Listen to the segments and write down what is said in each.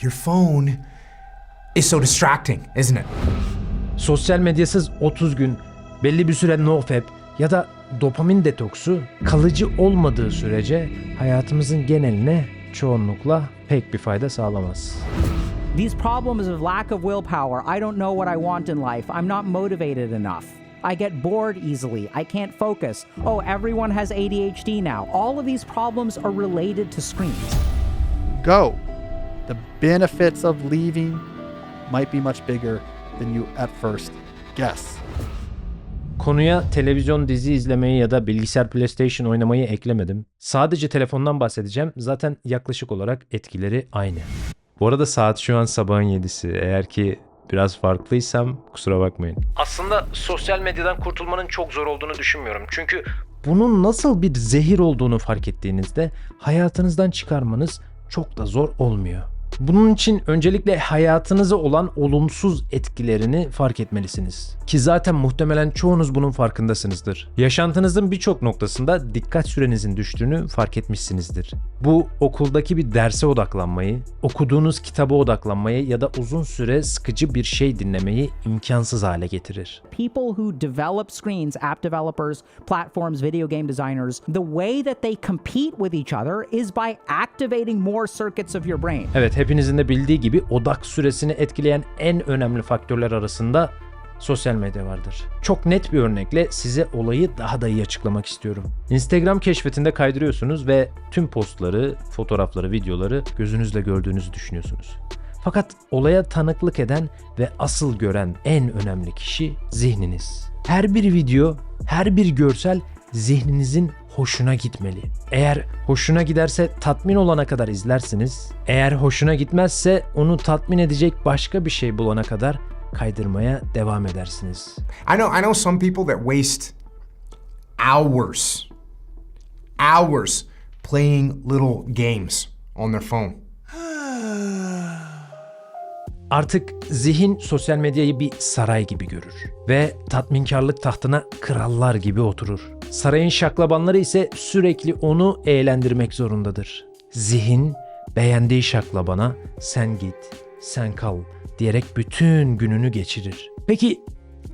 Your phone is so distracting, isn't it? Sosyal medyasız 30 gün, belli bir süre nofap ya da dopamin detoksu kalıcı olmadığı sürece hayatımızın geneline çoğunlukla pek bir fayda sağlamaz. These problems of lack of willpower, I don't know what I want in life, I'm not motivated enough. I get bored easily, I can't focus. Oh, everyone has ADHD now. All of these problems are related to screens. Go. The benefits of leaving might be much bigger than you at first guess. Konuya televizyon dizi izlemeyi ya da bilgisayar PlayStation oynamayı eklemedim. Sadece telefondan bahsedeceğim. Zaten yaklaşık olarak etkileri aynı. Bu arada saat şu an sabahın 7'si. Eğer ki biraz farklıysam kusura bakmayın. Aslında sosyal medyadan kurtulmanın çok zor olduğunu düşünmüyorum. Çünkü bunun nasıl bir zehir olduğunu fark ettiğinizde hayatınızdan çıkarmanız çok da zor olmuyor. Bunun için öncelikle hayatınıza olan olumsuz etkilerini fark etmelisiniz. Ki zaten muhtemelen çoğunuz bunun farkındasınızdır. Yaşantınızın birçok noktasında dikkat sürenizin düştüğünü fark etmişsinizdir. Bu okuldaki bir derse odaklanmayı, okuduğunuz kitaba odaklanmayı ya da uzun süre sıkıcı bir şey dinlemeyi imkansız hale getirir. People who develop screens, app developers, platforms, video game designers, the way that they compete with each other is by activating more circuits of your brain. Evet hepinizin de bildiği gibi odak süresini etkileyen en önemli faktörler arasında sosyal medya vardır. Çok net bir örnekle size olayı daha da iyi açıklamak istiyorum. Instagram keşfetinde kaydırıyorsunuz ve tüm postları, fotoğrafları, videoları gözünüzle gördüğünüzü düşünüyorsunuz. Fakat olaya tanıklık eden ve asıl gören en önemli kişi zihniniz. Her bir video, her bir görsel zihninizin hoşuna gitmeli. Eğer hoşuna giderse tatmin olana kadar izlersiniz. Eğer hoşuna gitmezse onu tatmin edecek başka bir şey bulana kadar kaydırmaya devam edersiniz. I know I know some people that waste hours hours playing little games on their phone. Artık zihin sosyal medyayı bir saray gibi görür ve tatminkarlık tahtına krallar gibi oturur. Sarayın şaklabanları ise sürekli onu eğlendirmek zorundadır. Zihin beğendiği şaklabana sen git, sen kal diyerek bütün gününü geçirir. Peki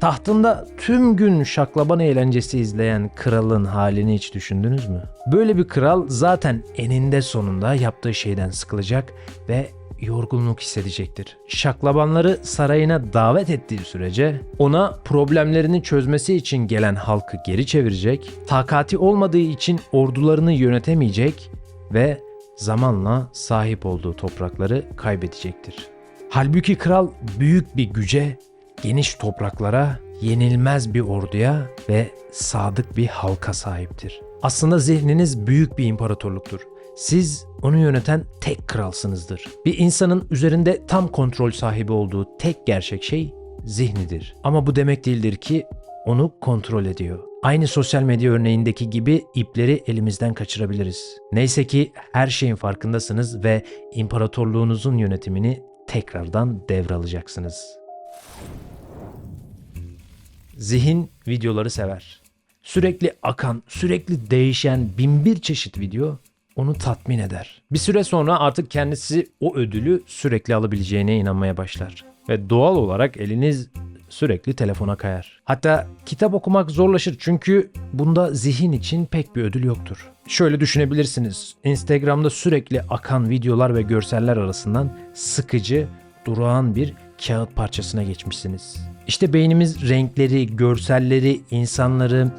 tahtında tüm gün şaklaban eğlencesi izleyen kralın halini hiç düşündünüz mü? Böyle bir kral zaten eninde sonunda yaptığı şeyden sıkılacak ve yorgunluk hissedecektir. Şaklabanları sarayına davet ettiği sürece ona problemlerini çözmesi için gelen halkı geri çevirecek, takati olmadığı için ordularını yönetemeyecek ve zamanla sahip olduğu toprakları kaybedecektir. Halbuki kral büyük bir güce, geniş topraklara, yenilmez bir orduya ve sadık bir halka sahiptir. Aslında zihniniz büyük bir imparatorluktur. Siz onu yöneten tek kralsınızdır. Bir insanın üzerinde tam kontrol sahibi olduğu tek gerçek şey zihnidir. Ama bu demek değildir ki onu kontrol ediyor. Aynı sosyal medya örneğindeki gibi ipleri elimizden kaçırabiliriz. Neyse ki her şeyin farkındasınız ve imparatorluğunuzun yönetimini tekrardan devralacaksınız. Zihin videoları sever. Sürekli akan, sürekli değişen binbir çeşit video onu tatmin eder. Bir süre sonra artık kendisi o ödülü sürekli alabileceğine inanmaya başlar. Ve doğal olarak eliniz sürekli telefona kayar. Hatta kitap okumak zorlaşır çünkü bunda zihin için pek bir ödül yoktur. Şöyle düşünebilirsiniz. Instagram'da sürekli akan videolar ve görseller arasından sıkıcı, durağan bir kağıt parçasına geçmişsiniz. İşte beynimiz renkleri, görselleri, insanları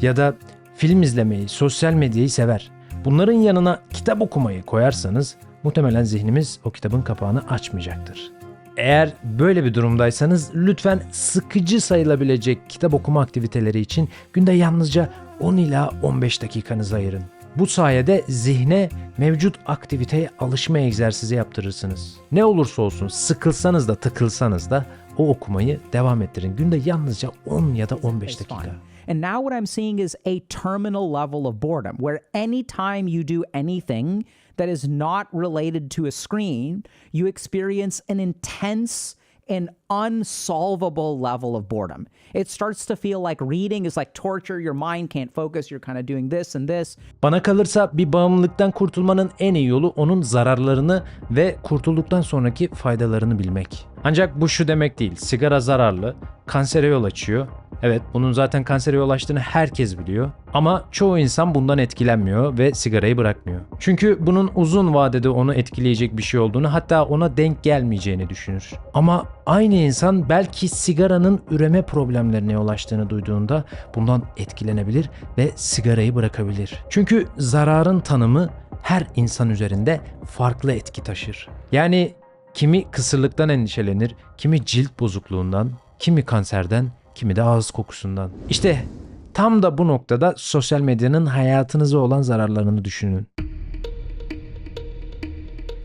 ya da film izlemeyi, sosyal medyayı sever. Bunların yanına kitap okumayı koyarsanız muhtemelen zihnimiz o kitabın kapağını açmayacaktır. Eğer böyle bir durumdaysanız lütfen sıkıcı sayılabilecek kitap okuma aktiviteleri için günde yalnızca 10 ila 15 dakikanızı ayırın. Bu sayede zihne mevcut aktiviteye alışma egzersizi yaptırırsınız. Ne olursa olsun sıkılsanız da tıkılsanız da o okumayı devam ettirin. Günde yalnızca 10 ya da 15 dakika. And now what I'm seeing is a terminal level of boredom where anytime you do anything that is not related to a screen, you experience an intense an unsolvable level of boredom. It starts to feel like reading is like torture. Your mind can't focus. You're kind of doing this and this. Bana kalırsa bir bağımlılıktan kurtulmanın en iyi yolu onun zararlarını ve kurtulduktan sonraki faydalarını bilmek. Ancak bu şu demek değil. Sigara zararlı, kansere yol açıyor. Evet, bunun zaten kansere yol açtığını herkes biliyor. Ama çoğu insan bundan etkilenmiyor ve sigarayı bırakmıyor. Çünkü bunun uzun vadede onu etkileyecek bir şey olduğunu hatta ona denk gelmeyeceğini düşünür. Ama aynı insan belki sigaranın üreme problemlerine yol açtığını duyduğunda bundan etkilenebilir ve sigarayı bırakabilir. Çünkü zararın tanımı her insan üzerinde farklı etki taşır. Yani kimi kısırlıktan endişelenir, kimi cilt bozukluğundan, kimi kanserden, kimi de ağız kokusundan. İşte tam da bu noktada sosyal medyanın hayatınıza olan zararlarını düşünün.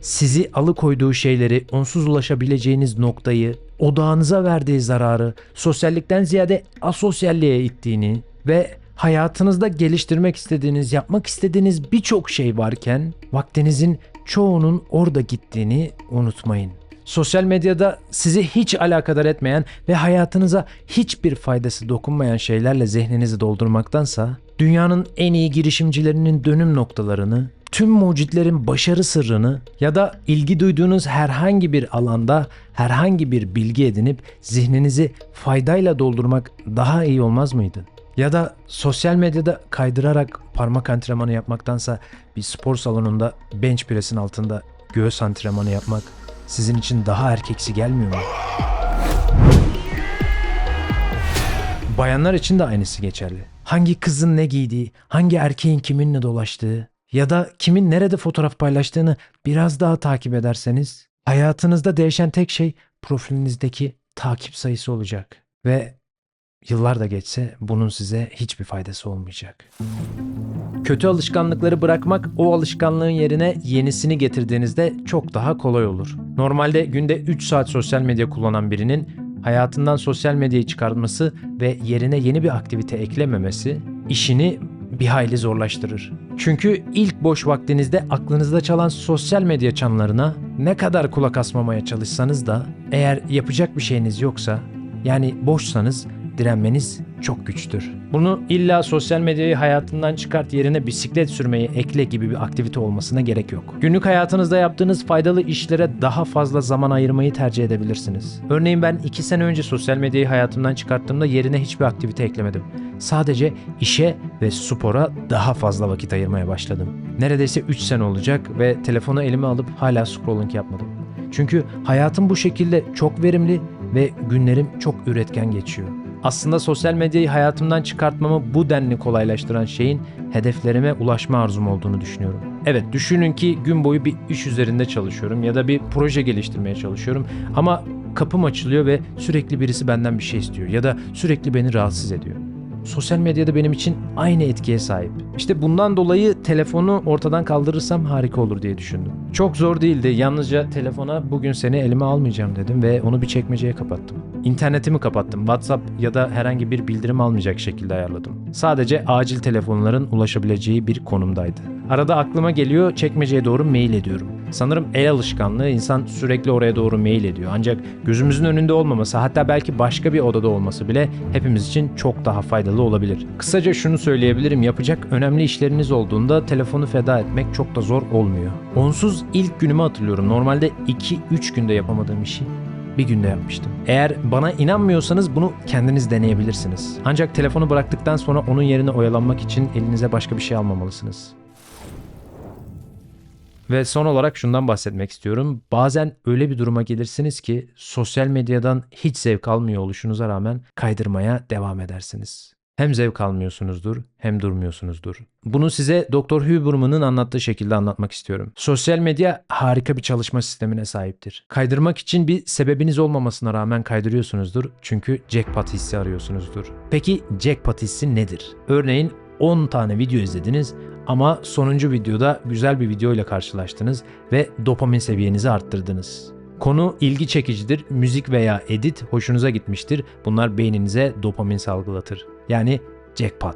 Sizi alıkoyduğu şeyleri, onsuz ulaşabileceğiniz noktayı, odağınıza verdiği zararı, sosyallikten ziyade asosyalliğe ittiğini ve hayatınızda geliştirmek istediğiniz, yapmak istediğiniz birçok şey varken vaktinizin çoğunun orada gittiğini unutmayın. Sosyal medyada sizi hiç alakadar etmeyen ve hayatınıza hiçbir faydası dokunmayan şeylerle zihninizi doldurmaktansa dünyanın en iyi girişimcilerinin dönüm noktalarını, tüm mucitlerin başarı sırrını ya da ilgi duyduğunuz herhangi bir alanda herhangi bir bilgi edinip zihninizi faydayla doldurmak daha iyi olmaz mıydı? Ya da sosyal medyada kaydırarak parmak antrenmanı yapmaktansa bir spor salonunda bench press'in altında göğüs antrenmanı yapmak sizin için daha erkeksi gelmiyor mu? Bayanlar için de aynısı geçerli. Hangi kızın ne giydiği, hangi erkeğin kiminle dolaştığı ya da kimin nerede fotoğraf paylaştığını biraz daha takip ederseniz hayatınızda değişen tek şey profilinizdeki takip sayısı olacak ve yıllar da geçse bunun size hiçbir faydası olmayacak. Kötü alışkanlıkları bırakmak o alışkanlığın yerine yenisini getirdiğinizde çok daha kolay olur. Normalde günde 3 saat sosyal medya kullanan birinin hayatından sosyal medyayı çıkartması ve yerine yeni bir aktivite eklememesi işini bir hayli zorlaştırır. Çünkü ilk boş vaktinizde aklınızda çalan sosyal medya çanlarına ne kadar kulak asmamaya çalışsanız da eğer yapacak bir şeyiniz yoksa yani boşsanız direnmeniz çok güçtür. Bunu illa sosyal medyayı hayatından çıkart yerine bisiklet sürmeyi ekle gibi bir aktivite olmasına gerek yok. Günlük hayatınızda yaptığınız faydalı işlere daha fazla zaman ayırmayı tercih edebilirsiniz. Örneğin ben 2 sene önce sosyal medyayı hayatımdan çıkarttığımda yerine hiçbir aktivite eklemedim. Sadece işe ve spora daha fazla vakit ayırmaya başladım. Neredeyse 3 sene olacak ve telefonu elime alıp hala scrolling yapmadım. Çünkü hayatım bu şekilde çok verimli ve günlerim çok üretken geçiyor. Aslında sosyal medyayı hayatımdan çıkartmamı bu denli kolaylaştıran şeyin hedeflerime ulaşma arzum olduğunu düşünüyorum. Evet düşünün ki gün boyu bir iş üzerinde çalışıyorum ya da bir proje geliştirmeye çalışıyorum ama kapım açılıyor ve sürekli birisi benden bir şey istiyor ya da sürekli beni rahatsız ediyor. Sosyal medyada benim için aynı etkiye sahip. İşte bundan dolayı telefonu ortadan kaldırırsam harika olur diye düşündüm. Çok zor değildi. Yalnızca telefona bugün seni elime almayacağım dedim ve onu bir çekmeceye kapattım. İnternetimi kapattım. WhatsApp ya da herhangi bir bildirim almayacak şekilde ayarladım. Sadece acil telefonların ulaşabileceği bir konumdaydı. Arada aklıma geliyor çekmeceye doğru mail ediyorum. Sanırım el alışkanlığı insan sürekli oraya doğru mail ediyor. Ancak gözümüzün önünde olmaması hatta belki başka bir odada olması bile hepimiz için çok daha faydalı olabilir. Kısaca şunu söyleyebilirim yapacak önemli işleriniz olduğunda telefonu feda etmek çok da zor olmuyor. Onsuz ilk günümü hatırlıyorum. Normalde 2-3 günde yapamadığım işi bir günde yapmıştım. Eğer bana inanmıyorsanız bunu kendiniz deneyebilirsiniz. Ancak telefonu bıraktıktan sonra onun yerine oyalanmak için elinize başka bir şey almamalısınız. Ve son olarak şundan bahsetmek istiyorum. Bazen öyle bir duruma gelirsiniz ki sosyal medyadan hiç zevk almıyor oluşunuza rağmen kaydırmaya devam edersiniz. Hem zevk almıyorsunuzdur hem durmuyorsunuzdur. Bunu size Dr. Huberman'ın anlattığı şekilde anlatmak istiyorum. Sosyal medya harika bir çalışma sistemine sahiptir. Kaydırmak için bir sebebiniz olmamasına rağmen kaydırıyorsunuzdur çünkü jackpot hissi arıyorsunuzdur. Peki jackpot hissi nedir? Örneğin 10 tane video izlediniz ama sonuncu videoda güzel bir video ile karşılaştınız ve dopamin seviyenizi arttırdınız. Konu ilgi çekicidir, müzik veya edit hoşunuza gitmiştir. Bunlar beyninize dopamin salgılatır. Yani jackpot.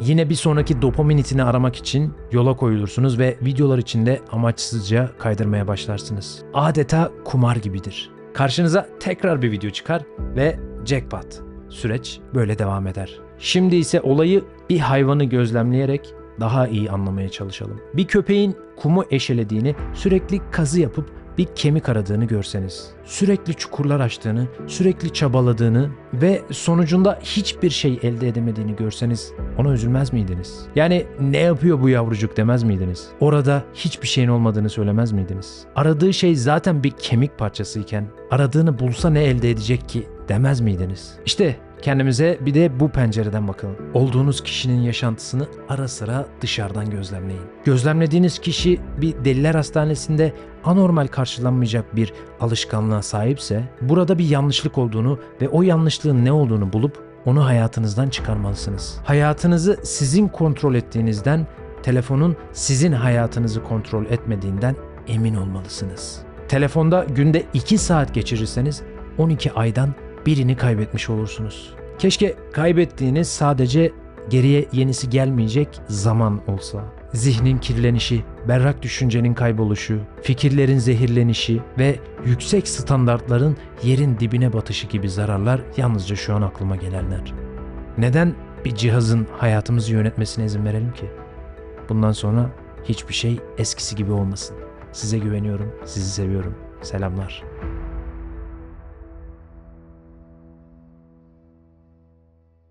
Yine bir sonraki dopamin itini aramak için yola koyulursunuz ve videolar içinde amaçsızca kaydırmaya başlarsınız. Adeta kumar gibidir. Karşınıza tekrar bir video çıkar ve jackpot. Süreç böyle devam eder. Şimdi ise olayı bir hayvanı gözlemleyerek daha iyi anlamaya çalışalım. Bir köpeğin kumu eşelediğini, sürekli kazı yapıp bir kemik aradığını görseniz, sürekli çukurlar açtığını, sürekli çabaladığını ve sonucunda hiçbir şey elde edemediğini görseniz ona üzülmez miydiniz? Yani ne yapıyor bu yavrucuk demez miydiniz? Orada hiçbir şeyin olmadığını söylemez miydiniz? Aradığı şey zaten bir kemik parçasıyken aradığını bulsa ne elde edecek ki demez miydiniz? İşte Kendimize bir de bu pencereden bakın. Olduğunuz kişinin yaşantısını ara sıra dışarıdan gözlemleyin. Gözlemlediğiniz kişi bir deliler hastanesinde anormal karşılanmayacak bir alışkanlığa sahipse burada bir yanlışlık olduğunu ve o yanlışlığın ne olduğunu bulup onu hayatınızdan çıkarmalısınız. Hayatınızı sizin kontrol ettiğinizden, telefonun sizin hayatınızı kontrol etmediğinden emin olmalısınız. Telefonda günde 2 saat geçirirseniz 12 aydan birini kaybetmiş olursunuz. Keşke kaybettiğiniz sadece geriye yenisi gelmeyecek zaman olsa. Zihnin kirlenişi, berrak düşüncenin kayboluşu, fikirlerin zehirlenişi ve yüksek standartların yerin dibine batışı gibi zararlar yalnızca şu an aklıma gelenler. Neden bir cihazın hayatımızı yönetmesine izin verelim ki? Bundan sonra hiçbir şey eskisi gibi olmasın. Size güveniyorum, sizi seviyorum. Selamlar.